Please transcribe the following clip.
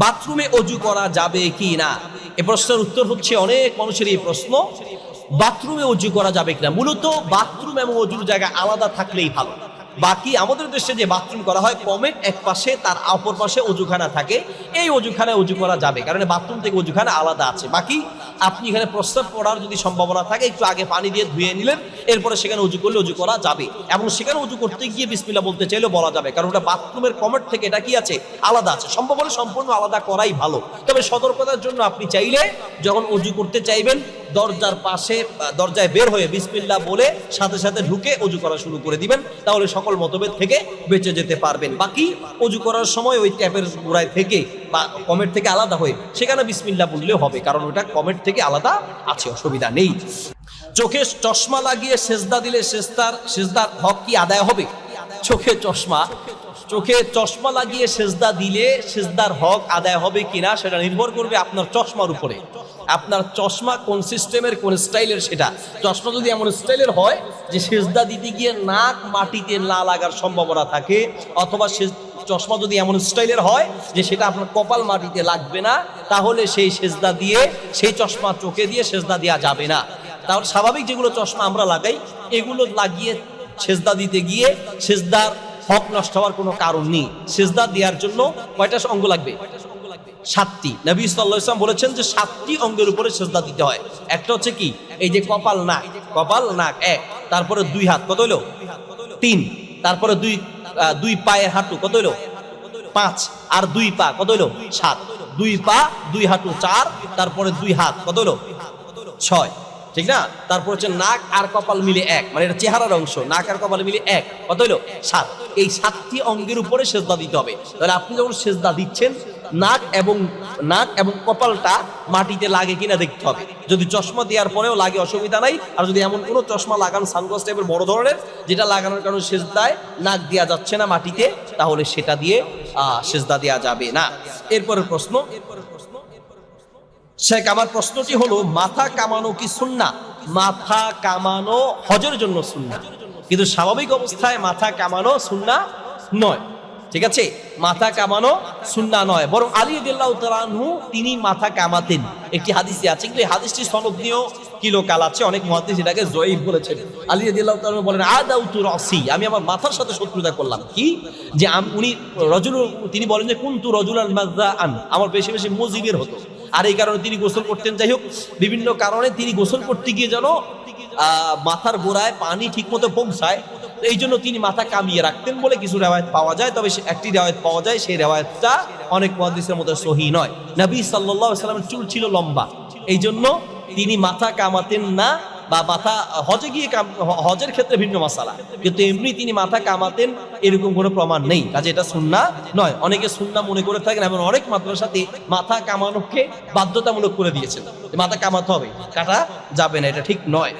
বাথরুমে অজু করা যাবে কি না এ প্রশ্নের উত্তর হচ্ছে অনেক মানুষের এই প্রশ্ন। বাথরুমে অজু করা যাবে কিনা? মূলত বাথরুম এবং অজুর জায়গা আলাদা থাকলেই ভালো। বাকি আমাদের দেশে যে বাথরুম করা হয় কমে এক পাশে, তার অপর পাশে অজুখানা থাকে। এই অজুখানায় অজু করা যাবে, কারণ বাথরুম থেকে অজুখানা আলাদা আছে। বাকি আপনি এখানে প্রস্তাব করার যদি সম্ভাবনা থাকে, একটু আগে পানি দিয়ে ধুয়ে নিলেন, এরপরে সেখানে উজু করলে উজু করা যাবে। এবং সেখানে উজু করতে গিয়ে বিসমিল্লা বলতে চাইলেও বলা যাবে, কারণ ওটা বাথরুমের কমেট থেকে এটা কি আছে? আলাদা আছে। সম্ভব হলে সম্পূর্ণ আলাদা করাই ভালো। তবে সতর্কতার জন্য আপনি চাইলে যখন উজু করতে চাইবেন দরজার পাশে দরজায় বের হয়ে বিসমিল্লা বলে সাথে সাথে ঢুকে অজু করা শুরু করে দিবেন। তাহলে সকল মতভেদ থেকে বেঁচে যেতে পারবেন। বাকি অজু করার সময় ওই ট্যাপের গোড়ায় থেকে বা কমেট থেকে আলাদা হয়ে সেখানে বিসমিল্লা বললে হবে, কারণ ওটা কমেট থেকে আলাদা আছে, অসুবিধা নেই। চোখে চশমা লাগিয়ে সেজদা দিলে সেজদার সেজদার হক কি আদায় হবে? চোখে চশমা। চোখে চশমা লাগিয়ে সেজদা দিলে সেজদার হক আদায় হবে কিনা সেটা নির্ভর করবে আপনার চশমার উপরে। আপনার চশমা কোন সিস্টেমের, কোন স্টাইলের সেটা। চশমা যদি এমন স্টাইলের হয় যে সেজদা দিতে গিয়ে নাক মাটিতে না লাগার সম্ভাবনা থাকে, অথবা সে চশমা যদি এমন স্টাইলের হয় যে সেটা আপনার কপাল মাটিতে লাগবে না, তাহলে সেই সেজদা দিয়ে, সেই চশমা চোখে দিয়ে সেজদা দেওয়া যাবে না। তাহলে স্বাভাবিক যেগুলো চশমা আমরা লাগাই, এগুলো লাগিয়ে সেজদা দিতে গিয়ে সেজদার হক নষ্ট হওয়ার কোনো কারণ নেই। সেজদা দেওয়ার জন্য কয়টা অঙ্গ লাগবে? সাতটি। নবী ইসলাম বলেছেন যে সাতটি অঙ্গের উপরে সেজদা দিতে হয়। একটা হচ্ছে কি? এই যে কপাল নাক। কপাল, নাক, এক। তারপরে দুই হাত। কত হলো তিন। তারপরে দুই দুই পায়ের হাঁটু। কত হলো পাঁচ। আর দুই পা কত হলো সাত। দুই পা, দুই হাঁটু, চার। তারপরে দুই হাত। কত হলো ছয়। ঠিক না? তারপর হচ্ছে নাক আর কপাল মিলে এক। মানে এটা চেহারার অংশ। নাক আর কপাল মিলে এক। কত হলো সাত। এই সাতটি অঙ্গের উপরে সেজদা দিতে হবে। তাহলে আপনি যখন সেজদা দিচ্ছেন নাক এবং নাক এবং কপালটা মাটিতে লাগে কিনা দেখতে হবে। যদি চশমা দেওয়ার পরেও লাগে, অসুবিধা নাই। আর যদি এমন কোনো চশমা লাগান সানগ্লাস টাইপের বড় ধরনের, যেটা লাগানোর কারণে সেজদায় নাক দেওয়া যাচ্ছে না মাটিতে, তাহলে সেটা দিয়ে সেজদা দেওয়া যাবে না। এরপরের প্রশ্ন। শেখ, আমার প্রশ্নটি হলো, মাথা কামানো কি সুন্না? মাথা কামানো হজের জন্য সুন্না। কিন্তু স্বাভাবিক অবস্থায় মাথা কামানো সুন্না নয়। ঠিক আছে? মাথা কামানো সুন্না নয়। বরং আলী দিল্লাহ তিনি মাথা কামাতেন। একটি হাদিসে আছে, কিন্তু হাদিসটি সনদ কিলো কাল আছে অনেক মহাদিস এটাকে জয়ীফ বলেছেন। আলী দিল্লাহ বলেন আদাউ তু রসি। আমি আমার মাথার সাথে শত্রুতা করলাম। কি? যে উনি রজুল তিনি বলেন যে, কুন্তু রজুল আল মাজদা আন আমার বেশি বেশি মজিবের হতো। আর এই কারণে তিনি গোসল করতেন। যাই হোক, বিভিন্ন কারণে তিনি গোসল করতে গিয়ে যেন মাথার গোড়ায় পানি ঠিকমতো পৌঁছায়। এই জন্য তিনি মাথা কামিয়ে রাখতেন বলে কিছু রেওয়ায়ত পাওয়া যায়, তবে একটি রেওয়ায়ত পাওয়া যায়, সেই রেওয়ায়তটা অনেক মহাদিসের মধ্যে সহি নয়। নবী আলাইহি সাল্লামের চুল ছিল লম্বা। এই জন্য তিনি মাথা কামাতেন না বা মাথা হজে গিয়ে হজের ক্ষেত্রে ভিন্ন মশালা কিন্তু এমনি তিনি মাথা কামাতেন, এরকম কোনো প্রমাণ নেই। কাজে এটা সুন্না নয়। অনেকে সুন্না মনে করে থাকেন এমন অনেক মাদ্রাসাতে মাথা কামানোকে বাধ্যতামূলক করে দিয়েছেন। মাথা কামাতে হবে, কাটা যাবে না, এটা ঠিক নয়।